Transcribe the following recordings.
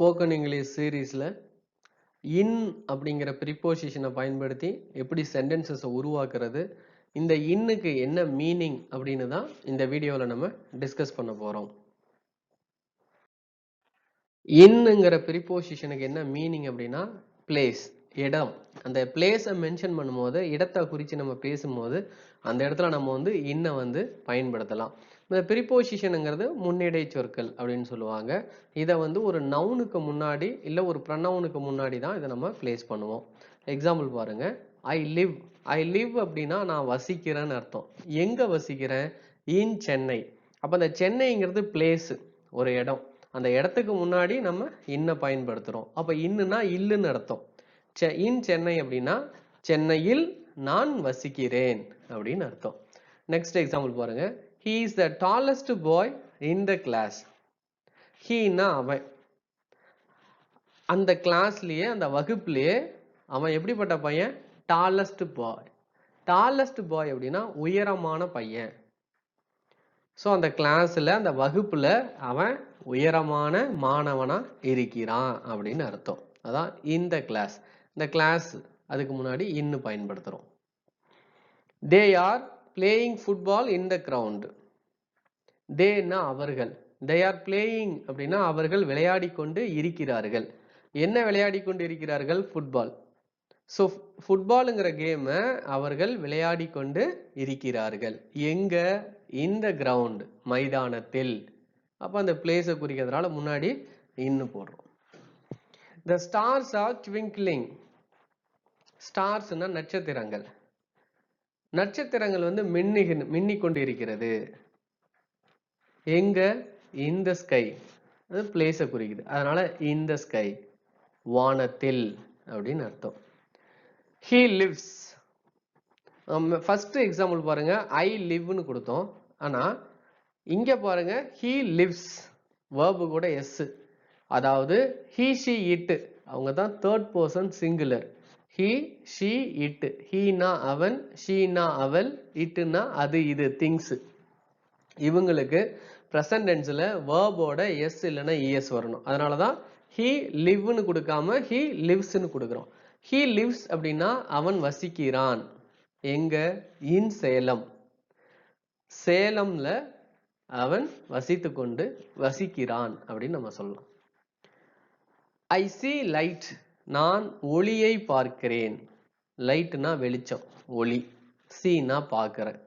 Spoken English சீரீஸில் இன் அப்படிங்கிற ப்ரிப்போசிஷனை பயன்படுத்தி எப்படி சென்டென்சஸை உருவாக்குறது இந்த இன்னுக்கு என்ன மீனிங் அப்படின்னு தான் இந்த வீடியோவில் நம்ம டிஸ்கஸ் பண்ண போகிறோம் இன்னுங்கிற ப்ரிப்போசிஷனுக்கு என்ன மீனிங் அப்படின்னா பிளேஸ் இடம். அந்த பிளேஸை மென்ஷன் பண்ணும்போது இடத்தை குறித்து நம்ம பேசும்போது அந்த இடத்துல நம்ம வந்து இன்னை வந்து பயன்படுத்தலாம். இந்த ப்ரிப்போசிஷனுங்கிறது முன்னிடை சொற்கள் அப்படின்னு சொல்லுவாங்க. இதை வந்து ஒரு நவுனுக்கு முன்னாடி இல்லை ஒரு ப்ரனவுனுக்கு முன்னாடி தான் இதை நம்ம பிளேஸ் பண்ணுவோம். எக்ஸாம்பிள் பாருங்க. ஐ லிவ் ஐ லிவ் அப்படின்னா நான் வசிக்கிறேன்னு அர்த்தம். எங்கே வசிக்கிறேன்? இன் சென்னை. அப்போ அந்த சென்னைங்கிறது பிளேஸு ஒரு இடம். அந்த இடத்துக்கு முன்னாடி நம்ம இன்னை பயன்படுத்துகிறோம் அப்போ இன்னுனா இல்லுன்னு அர்த்தம். செ இன் சென்னை அப்படின்னா சென்னையில் நான் வசிக்கிறேன் அப்படின்னு அர்த்தம். நெக்ஸ்ட் எக்ஸாம்பிள் பாருங்கள் he is the tallest boy in the class Heena அவன். அந்த கிளாஸ்லயே அந்த வகுப்புலயே அவன் எப்படிப்பட்ட பையன்? டாலஸ்ட் பாய் டாலஸ்ட் பாய் அப்படின்னா உயரமான பையன். ஸோ அந்த கிளாஸ்ல அந்த வகுப்புல அவன் உயரமான மாணவனா இருக்கிறான் அப்படின்னு அர்த்தம். அதான் இந்த கிளாஸ் இந்த கிளாஸ் அதுக்கு முன்னாடி இன்னு பயன்படுத்துறோம். They are playing football in the ground தேன்னா அவர்கள். தே ஆர் பிளேயிங் அப்படின்னா அவர்கள் விளையாடி கொண்டு இருக்கிறார்கள். என்ன விளையாடி கொண்டு இருக்கிறார்கள்? ஃபுட்பால் ஸோ ஃபுட்பாலுங்கிற கேமை அவர்கள் விளையாடி கொண்டு இருக்கிறார்கள். எங்க? இந்த கிரவுண்ட் மைதானத்தில். அப்போ அந்த பிளேஸை குறிக்கிறதுனால முன்னாடி இன்னு போடுறோம். த ஸ்டார்ஸ் ஆர் ட்விங்க்லிங் ஸ்டார்ஸ்னா நட்சத்திரங்கள். நட்சத்திரங்கள் வந்து மின்னி மின்னிக் கொண்டு இருக்கிறது எங்க? இந்த ஸ்கை அது பிளேஸை குறிக்குது. அதனால இந்த ஸ்கை வானத்தில். அப்படின்னு அர்த்தம். ஹீ லிவ்ஸ் ஃபர்ஸ்ட் எக்ஸாம்பிள் பாருங்க. ஐ லிவ்னு கொடுத்தோம். ஆனால் இங்க பாருங்க. ஹீ லிவ்ஸ் வேர்பு கூட எஸ் அதாவது ஹீ ஷி இட்டு அவங்க தான் third person singular he she it Heena அவன் ஷீனா அவள் இட்டுனா அது இது திங்ஸ். இவங்களுக்கு ப்ரெசன்ட் டென்ஸில் வேர்போட எஸ் இல்லைன்னா இஎஸ் வரணும். அதனால தான் ஹீ லிவ்னு கொடுக்காம ஹீ லிவ்ஸ்னு கொடுக்குறோம். ஹீ லிவ்ஸ் அப்படின்னா அவன் வசிக்கிறான். எங்க? இன் சேலம். சேலம்ல அவன் வசித்து கொண்டு வசிக்கிறான் அப்படின்னு நம்ம சொல்லலாம். ஐ சி லைட் நான் ஒளியை பார்க்கிறேன். லைட்னா வெளிச்சம். ஒளி. சீனா பார்க்குறேன்.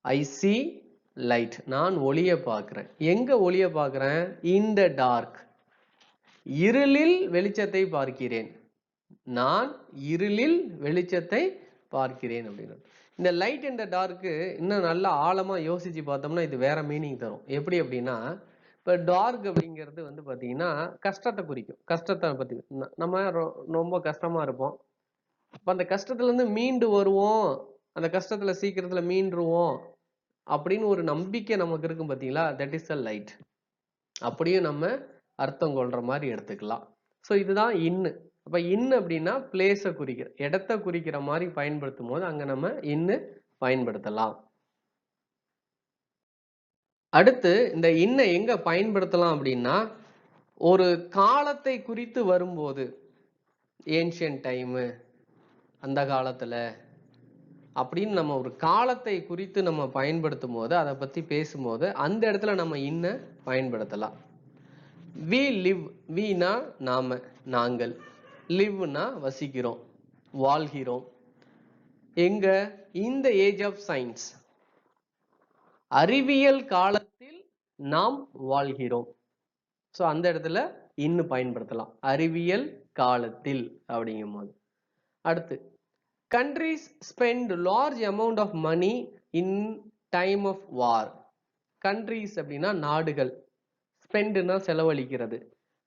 ஐ சி லைட் நான் ஒளியை பார்க்குறேன். எங்கே ஒளியை பார்க்குறேன்? இன் த டார்க் இருளில் வெளிச்சத்தை பார்க்கிறேன். நான் இருளில் வெளிச்சத்தை பார்க்கிறேன் அப்படின்னு இந்த லைட் இந்த டார்க்கு இன்னும் நல்லா ஆழமாக யோசித்து பார்த்தோம்னா இது வேற மீனிங் தரும். எப்படி அப்படின்னா இப்போ டார்க் அப்படிங்கிறது வந்து பார்த்தீங்கன்னா கஷ்டத்தை குறிக்கும். கஷ்டத்தை பற்றி நம்ம ரொம்ப கஷ்டமாக இருப்போம். இப்போ அந்த கஷ்டத்துலேருந்து மீண்டு வருவோம். அந்த கஷ்டத்தில் சீக்கிரத்தில் மீண்டுருவோம். அப்படின்னு ஒரு நம்பிக்கை நமக்கு இருக்கும் பார்த்தீங்களா தட் இஸ் அ லைட் அப்படியும் நம்ம அர்த்தம் கொள்கிற மாதிரி எடுத்துக்கலாம். ஸோ இதுதான் இன்னு அப்போ இன்னு அப்படின்னா பிளேஸை குறிக்கிற இடத்த குறிக்கிற மாதிரி பயன்படுத்தும் போது அங்கே நம்ம இன்னு பயன்படுத்தலாம். அடுத்து இந்த இன்னை எங்க பயன்படுத்தலாம் அப்படின்னா ஒரு காலத்தை குறித்து வரும்போது ஏன்ஷியன் டைமு அந்த காலத்தில் அப்படின்னு நம்ம ஒரு காலத்தை குறித்து நம்ம பயன்படுத்தும் போது அதை பற்றி பேசும்போது அந்த இடத்துல நம்ம இன்ன பயன்படுத்தலாம். வி லிவ் வீனா நாம நாங்கள். லிவ்னா வசிக்கிறோம் வாழ்கிறோம். எங்க? இந்த ஏஜ் ஆஃப் சயின்ஸ் அறிவியல் கால நாம் வாழ்கிறோம். ஸோ அந்த இடத்துல இன்னும் பயன்படுத்தலாம். அறிவியல் காலத்தில் அப்படிங்கும் போது அடுத்து countries spend large amount of money in time of war countries அப்படின்னா நாடுகள். ஸ்பெண்டுனா செலவழிக்கிறது.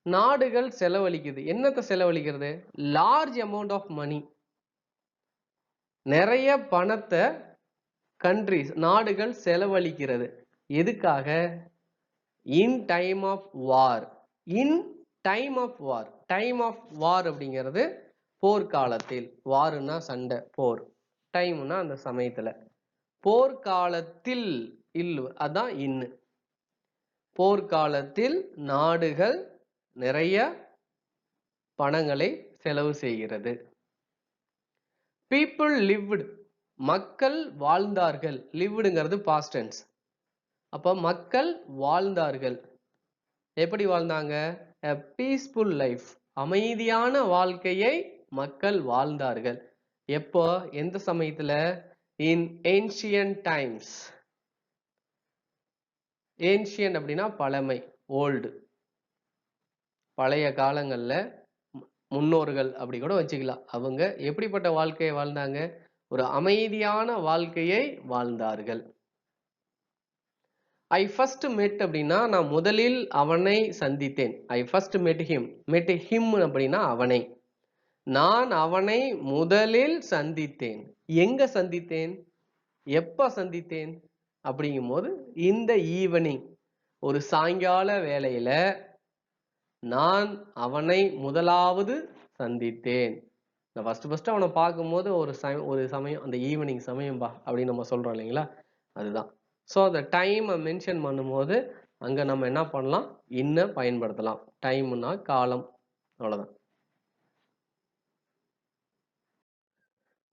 நாடுகள் செலவழிக்குது. என்னத்தை செலவழிக்கிறது? லார்ஜ் அமௌண்ட் ஆஃப் மணி நிறைய பணத்தை கண்ட்ரிஸ் நாடுகள் செலவழிக்கிறது. எதுக்காக? In time of war in time of war time of war அப்படிங்கிறது போர்க்காலத்தில். வாருன்னா சண்டை போர். டைம்னா அந்த சமயத்துல. போர்க்காலத்தில் இல் அதான் இன்னு போர்க்காலத்தில் நாடுகள் நிறைய பணங்களை செலவு செய்கிறது. பீப்புள் லிவ்டு மக்கள் வாழ்ந்தார்கள். லிவ்டுங்கிறது பாஸ்ட் அப்போ மக்கள் வாழ்ந்தார்கள். எப்படி வாழ்ந்தாங்க? பீஸ்ஃபுல் லைஃப் அமைதியான வாழ்க்கையை மக்கள் வாழ்ந்தார்கள். எப்போ? எந்த சமயத்துல? இன் ஏன்ஷியன் டைம்ஸ் ஏன்ஷியன் அப்படின்னா பழமை ஓல்டு பழைய காலங்களில் மு- முன்னோர்கள் அப்படி கூட வச்சுக்கலாம். அவங்க எப்படிப்பட்ட வாழ்க்கையை வாழ்ந்தாங்க? ஒரு அமைதியான வாழ்க்கையை வாழ்ந்தார்கள். ஐ ஃபர்ஸ்ட் மெட் அப்படின்னா நான் முதலில் அவனை சந்தித்தேன். I first met him met him அப்படின்னா அவனை. நான் அவனை முதலில் சந்தித்தேன். எங்க சந்தித்தேன்? எப்ப சந்தித்தேன்? அப்படிங்கும்போது இந்த ஈவினிங் ஒரு சாயங்கால வேலையில நான் அவனை முதலாவது சந்தித்தேன். நான் ஃபர்ஸ்ட் ஃபர்ஸ்ட் அவனை பார்க்கும்போது ஒரு சமயம் ஒரு சமயம் அந்த ஈவினிங் சமயம் பா அப்படின்னு நம்ம சொல்றோம் இல்லைங்களா? அதுதான். ஸோ அந்த டைமை மென்ஷன் பண்ணும்போது அங்கே நம்ம என்ன பண்ணலாம்? இன்ன பயன்படுத்தலாம். டைம்னா காலம். அவ்வளோதான்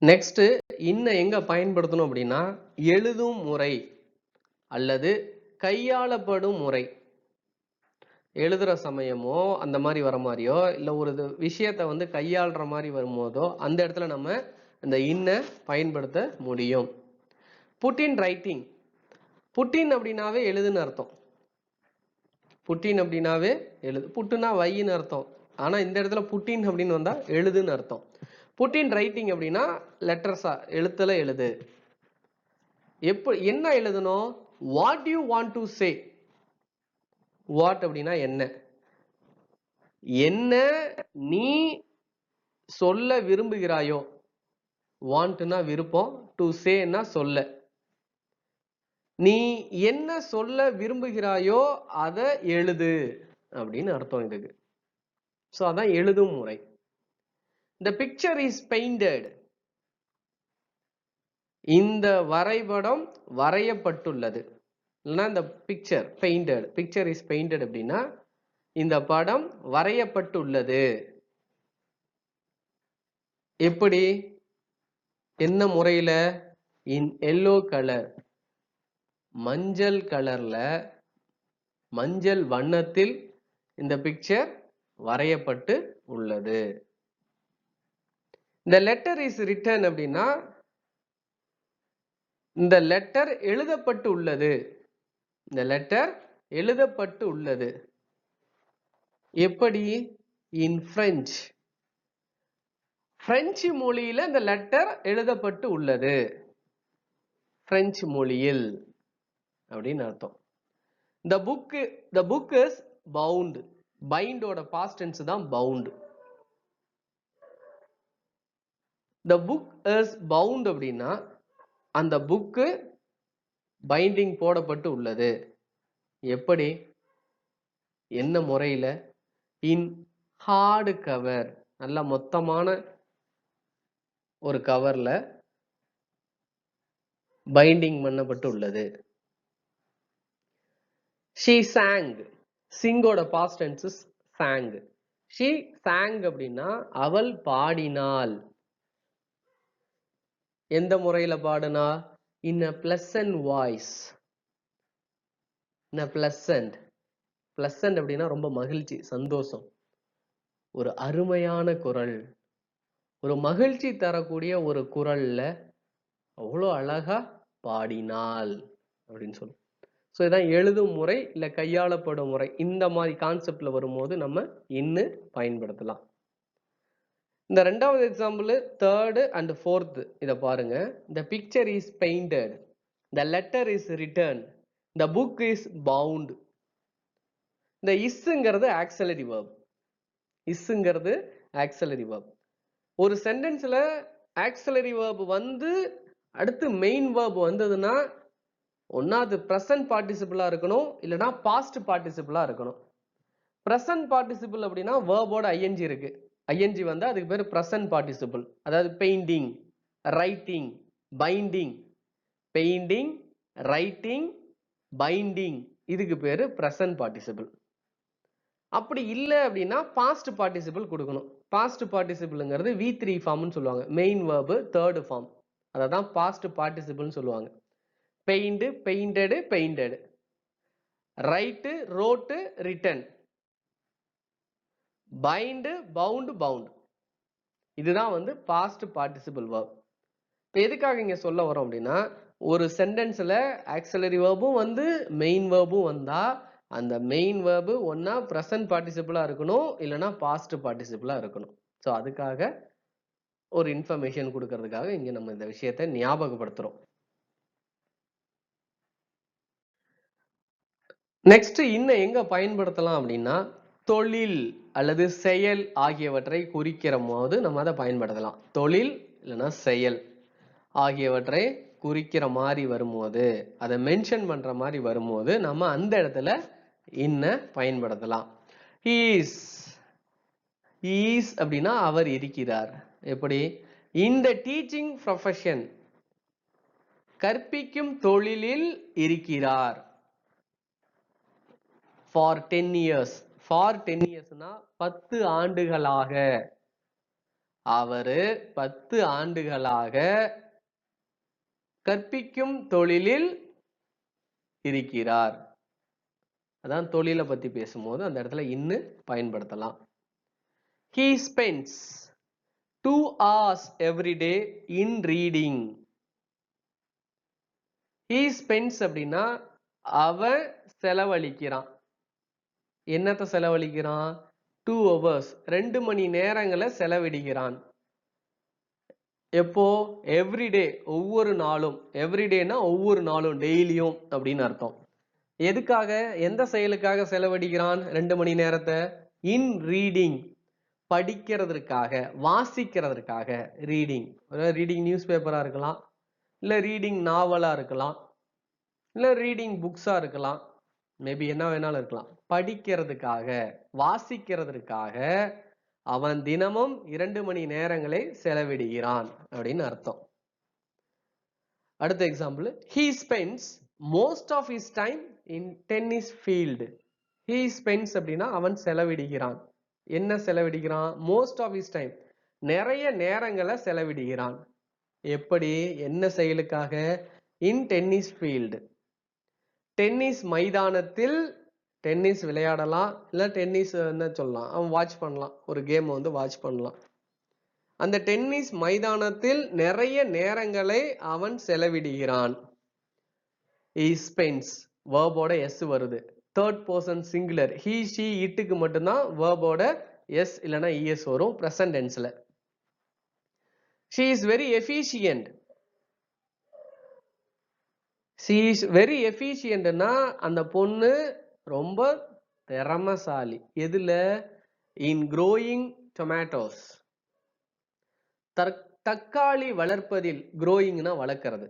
நெக்ஸ்ட்டு இன்ன எங்கே பயன்படுத்தணும் அப்படின்னா எழுதும் முறை அல்லது கையாளப்படும் முறை. எழுதுகிற சமயமோ அந்த மாதிரி வர மாதிரியோ இல்லை ஒரு இது விஷயத்தை வந்து கையாளுற மாதிரி வரும்போதோ அந்த இடத்துல நம்ம இந்த இன்ன பயன்படுத்த முடியும். புட்டின் ரைட்டிங் புட்டின் அப்படின்னாவே எழுதுன்னு அர்த்தம். புட்டின் அப்படின்னாவே எழுது புட்டுனா வையின்னு அர்த்தம். ஆனால் இந்த இடத்துல புட்டின் அப்படின்னு வந்தால் எழுதுன்னு அர்த்தம். புட்டின் ரைட்டிங் அப்படின்னா லெட்டர்ஸா எழுத்துல எழுது. எப்ப என்ன எழுதணும்? What you want to say what அப்படின்னா என்ன? என்ன நீ சொல்ல விரும்புகிறாயோ வாண்ட்னா விருப்பம் டு சேன்னா சொல்ல. நீ என்ன சொல்ல விரும்புகிறாயோ அதை எழுது அப்படின்னு அர்த்தம் இதுக்கு. ஸோ அதான் எழுதும் முறை. த பிக்சர் இஸ் பெயிண்டட் இந்த வரைபடம் வரையப்பட்டுள்ளது. இல்லைன்னா இந்த picture painted picture is painted அப்படின்னா இந்த படம் வரையப்பட்டுள்ளது. எப்படி? என்ன முறையில்? இன் எல்லோ கலர் மஞ்சள் கலர்ல மஞ்சள் வண்ணத்தில் இந்த பிக்சர் வரையப்பட்டு உள்ளது. இந்த லெட்டர் இஸ் ரிட்டன் அப்படின்னா இந்த லெட்டர் எழுதப்பட்டு உள்ளது. இந்த லெட்டர் எழுதப்பட்டு உள்ளது. எப்படி? இன் பிரெஞ்ச் பிரெஞ்சு மொழியில இந்த லெட்டர் எழுதப்பட்டு உள்ளது. பிரெஞ்சு மொழியில். அப்படின்னு அர்த்தம். இந்த book the book is bound பைண்டோட past tense தான் bound the book is bound அப்படின்னா அந்த புக்கு பைண்டிங் போடப்பட்டு உள்ளது. எப்படி? என்ன முறையில்? இன் ஹார்டு கவர் நல்ல மொத்தமான ஒரு கவரில் பைண்டிங் பண்ணப்பட்டு உள்ளது. She sang சிங்கோட past tenses sang she sang அப்படின்னா அவள் பாடினாள். எந்த முறையில் பாடுனா? In a pleasant voice in a pleasant pleasant அப்படின்னா ரொம்ப மகிழ்ச்சி சந்தோஷம். ஒரு அருமையான குரல். ஒரு மகிழ்ச்சி தரக்கூடிய ஒரு குரல்ல அவ்வளோ அழகா பாடினாள் அப்படின்னு சொல்லுவோம் ஸோ இதான் எழுதும் முறை இல்லை கையாளப்படும் முறை. இந்த மாதிரி கான்செப்டில் வரும்போது நம்ம இன்னு பயன்படுத்தலாம். இந்த ரெண்டாவது எக்ஸாம்பிள் தேர்டு அண்ட் ஃபோர்த்து இதை பாருங்க. The picture is painted the letter is return the book is bound இந்த இஸ்ஸுங்கிறது ஆக்சலரி வேர்ப் இஸ்ஸுங்கிறது ஆக்சலரி வேர்ப் ஒரு சென்டென்ஸில் ஆக்சலரி வேர்ப் வந்து அடுத்து மெயின் வேர்ப் வந்ததுன்னா ஒன்னா அது ப்ரெசன்ட் பார்ட்டிசிபிளா இருக்கணும் இல்லைன்னா பாஸ்ட் பார்ட்டிசிபிளா இருக்கணும். ப்ரெசன்ட் பார்ட்டிசிபிள் அப்படின்னா வேர்போட ஐஎன்ஜி இருக்கு. ஐஎன்ஜி வந்து அதுக்கு பேர் ப்ரெசன்ட் பார்ட்டிசிபிள் அதாவது painting writing binding painting writing binding இதுக்கு பேர் ப்ரெசன்ட் பார்ட்டிசிபிள் அப்படி இல்லை அப்படின்னா பாஸ்ட் பார்ட்டிசிபிள் கொடுக்கணும். பாஸ்ட் பார்ட்டிசிபிளுங்கிறது வி த்ரீ ஃபார்ம்னு சொல்லுவாங்க. மெயின் வேர்பு தேர்டு ஃபார்ம் அதை தான் பாஸ்ட் பார்ட்டிசிபிள்னு சொல்லுவாங்க. Paint painted painted. Write wrote written. Bind bound bound. இதுதான் வந்து பாஸ்ட் பார்ட்டிசிபிள் வேர்ப். இப்போ எதுக்காக இங்கே சொல்ல வரோம் அப்படின்னா ஒரு சென்டென்ஸில் ஆக்சலரி வேர்பும் வந்து மெயின் வேர்பும் வந்தால் அந்த மெயின் வேர்பு ஒன்றா ப்ரெசன்ட் பார்ட்டிசிபிளாக இருக்கணும் இல்லைனா பாஸ்ட் பார்ட்டிசிபிளாக இருக்கணும். ஸோ அதுக்காக ஒரு இன்ஃபர்மேஷன் கொடுக்கறதுக்காக இங்கே நம்ம இந்த விஷயத்தை ஞாபகப்படுத்துகிறோம் நெக்ஸ்ட் இன்னும் எங்க பயன்படுத்தலாம் அப்படின்னா தொழில் அல்லது செயல் ஆகியவற்றை குறிக்கிற போது நம்ம அதை பயன்படுத்தலாம். தொழில் இல்லைன்னா செயல் ஆகியவற்றை குறிக்கிற மாதிரி வரும்போது அதை மென்ஷன் பண்ற மாதிரி வரும்போது நம்ம அந்த இடத்துல இன்ன பயன்படுத்தலாம். ஈஸ் ஈஸ் அப்படின்னா அவர் இருக்கிறார். எப்படி? இந்த டீச்சிங் ப்ரொஃபஷன் கற்பிக்கும் தொழிலில் இருக்கிறார். For ten years for ten இயர்ஸ்னா பத்து ஆண்டுகளாக. அவரு பத்து ஆண்டுகளாக கற்பிக்கும் தொழிலில் இருக்கிறார். அதான் தொழிலை பத்தி பேசும்போது அந்த இடத்துல இன்னு பயன்படுத்தலாம். He spends two hours every day in reading. He spends அப்படின்னா அவன் செலவழிக்கிறான். என்னத்தை செலவழிக்கிறான்? டூ ஹவர்ஸ் ரெண்டு மணி நேரங்களை செலவிடுகிறான். எப்போ? எவ்ரிடே ஒவ்வொரு நாளும். எவ்ரிடேனா ஒவ்வொரு நாளும் டெய்லியும் அப்படின்னு அர்த்தம். எதுக்காக? எந்த செயலுக்காக செலவழிக்கிறான் ரெண்டு மணி நேரத்தை? இன் ரீடிங் படிக்கிறதுக்காக வாசிக்கிறதுக்காக ரீடிங் ரீடிங் நியூஸ் பேப்பரா இருக்கலாம் இல்ல ரீடிங் நாவலா இருக்கலாம் இல்ல ரீடிங் புக்ஸா இருக்கலாம். மேபி என்ன வேணாலும் இருக்கலாம். படிக்கிறதுக்காக வாசிக்கிறதுக்காக அவன் தினமும் இரண்டு மணி நேரங்களை செலவிடுகிறான் அப்படின்னு அர்த்தம். அடுத்த example he spends most of his time in tennis field he spends அப்படின்னா அவன் செலவிடுகிறான். என்ன செலவிடுகிறான்? மோஸ்ட் ஆஃப் இஸ் டைம் நிறைய நேரங்களை செலவிடுகிறான். எப்படி? என்ன செயலுக்காக? இன் டென்னிஸ் ஃபீல்டு டென்னிஸ் மைதானத்தில் டென்னிஸ் விளையாடலாம் இல்லை டென்னிஸ் என்ன சொல்லலாம் அவன் வாட்ச் பண்ணலாம் ஒரு கேமை வந்து வாட்ச் பண்ணலாம். அந்த டென்னிஸ் மைதானத்தில் நிறைய நேரங்களை அவன் செலவிடுகிறான். ஸ்பென்ஸ் வேர்போட எஸ் வருது. Third person singular he she இட்டுக்கு மட்டும்தான் வேர்போட எஸ் இல்லைன்னா இஎஸ் வரும் present டென்ஸில் she is very efficient she is very எஃபிஷியன்ட்னா அந்த பொண்ணு ரொம்ப திறமசாலி. எதுல? இன் க்ரோயிங் டொமேட்டோஸ் தக்காளி வளர்ப்பதில் க்ரோயிங்னா வளர்க்கறது.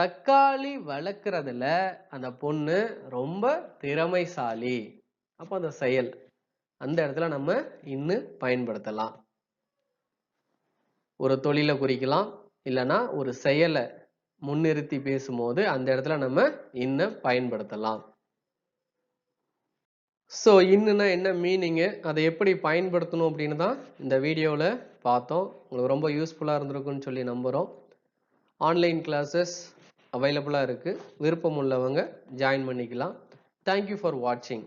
தக்காளி வளர்க்கறதுல அந்த பொண்ணு ரொம்ப திறமைசாலி. அப்போ அந்த செயல். அந்த இடத்துல நம்ம இன்னும் பயன்படுத்தலாம். ஒரு தொழிலை குறிக்கலாம். இல்லைன்னா ஒரு செயலை முன்னிறுத்தி பேசும்போது அந்த இடத்துல நம்ம இன்னும் பயன்படுத்தலாம். ஸோ இன்னுன்னா என்ன மீனிங்கு அதை எப்படி பயன்படுத்தணும் அப்படின்னு தான் இந்த வீடியோவில் பார்த்தோம். உங்களுக்கு ரொம்ப யூஸ்ஃபுல்லாக இருந்திருக்குன்னு சொல்லி நம்புகிறோம் ஆன்லைன் கிளாஸஸ் அவைலபிளாக இருக்குது விருப்பம் உள்ளவங்க ஜாயின் பண்ணிக்கலாம். தேங்க்யூ ஃபார் வாட்சிங்